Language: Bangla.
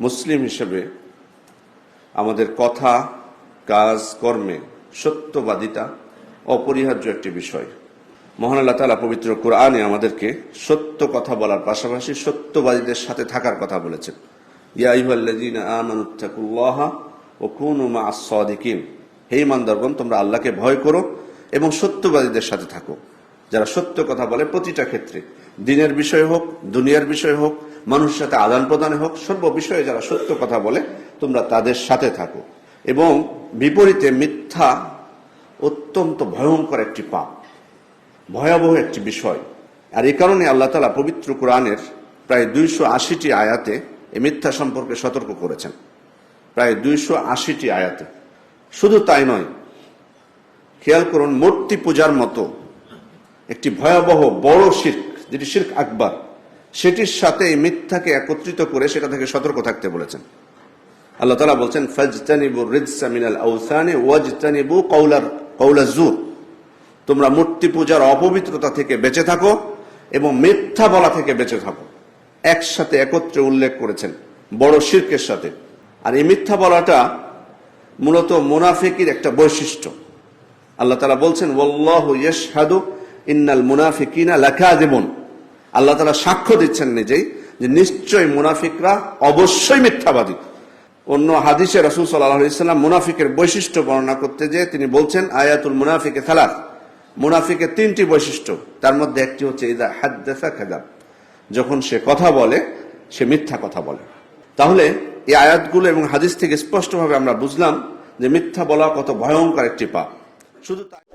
মুসলিম হিসেবে আমাদের কথা, কাজ, কর্মে সত্যবাদিতা অপরিহার্য একটি বিষয়। মহান আল্লাহ তালা পবিত্র কোরআনে আমাদেরকে সত্য কথা বলার পাশাপাশি সত্যবাদীদের সাথে থাকার কথা বলেছেন। হে ইমানদারগণ তোমরা আল্লাহকে ভয় করো এবং সত্যবাদীদের সাথে থাকো। যারা সত্য কথা বলে প্রতিটা ক্ষেত্রে। দিনের বিষয় হোক, দুনিয়ার বিষয় হোক, মানুষের সাথে আদান প্রদানে হোক, সর্ব বিষয়ে যারা সত্য কথা বলে, তোমরা তাদের সাথে থাকো। এবং বিপরীতে মিথ্যা অত্যন্ত ভয়ঙ্কর একটি পাপ, ভয়াবহ একটি বিষয়। আর এই কারণে আল্লাহ তালা পবিত্র কোরআনের প্রায় দুইশো আশিটি আয়াতে এ মিথ্যা সম্পর্কে সতর্ক করেছেন। প্রায় দুইশো আশিটি আয়াতে। শুধু তাই নয়, খেয়াল করুন, মূর্তি পূজার মতো একটি ভয়াবহ বড় শির্ক, যেটি শির্ক আকবর, সেটির সাথে এই মিথ্যাকে একত্রিত করে সেটা থেকে সতর্ক থাকতে বলেছেন। আল্লাহ তালা বলছেন, ফাজতানিবু রিজসা মিনাল আওসানি ওয়াজতানিবু কওলার কওলা জুর। তোমরা মূর্তি পূজার অপবিত্রতা থেকে বেঁচে থাকো এবং মিথ্যা বলা থেকে বেঁচে থাকো। একসাথে একত্রে উল্লেখ করেছেন বড় শির্কের সাথে। আর এই মিথ্যা বলাটা মূলত মুনাফিকির একটা বৈশিষ্ট্য। আল্লাহ তালা বলছেন ওল্লাহু ইয়শহাদু ইন্নাল মুনাফিকিনা লাকাযিবুন। আল্লাহ তালা সাক্ষ্য দিচ্ছেন নিজেই যে নিশ্চয় মুনাফিকরা অবশ্যই মিথ্যাবাদী। অন্য হাদিসে রাসূল আলাইহি মুনাফিকের বৈশিষ্ট্য বর্ণনা করতে যে তিনি বলছেন, আয়াতুল মুনাফিকে সালাত মুনাফিকের তিনটি বৈশিষ্ট্য, তার মধ্যে একটি হচ্ছে ইদা হাদ্দাসা কাযাব। যখন সে কথা বলে, সে মিথ্যা কথা বলে। তাহলে এই আয়াতগুলো এবং হাদিস থেকে স্পষ্টভাবে আমরা বুঝলাম যে মিথ্যা বলা কত ভয়ঙ্কর একটি পাপ। শুধু তাই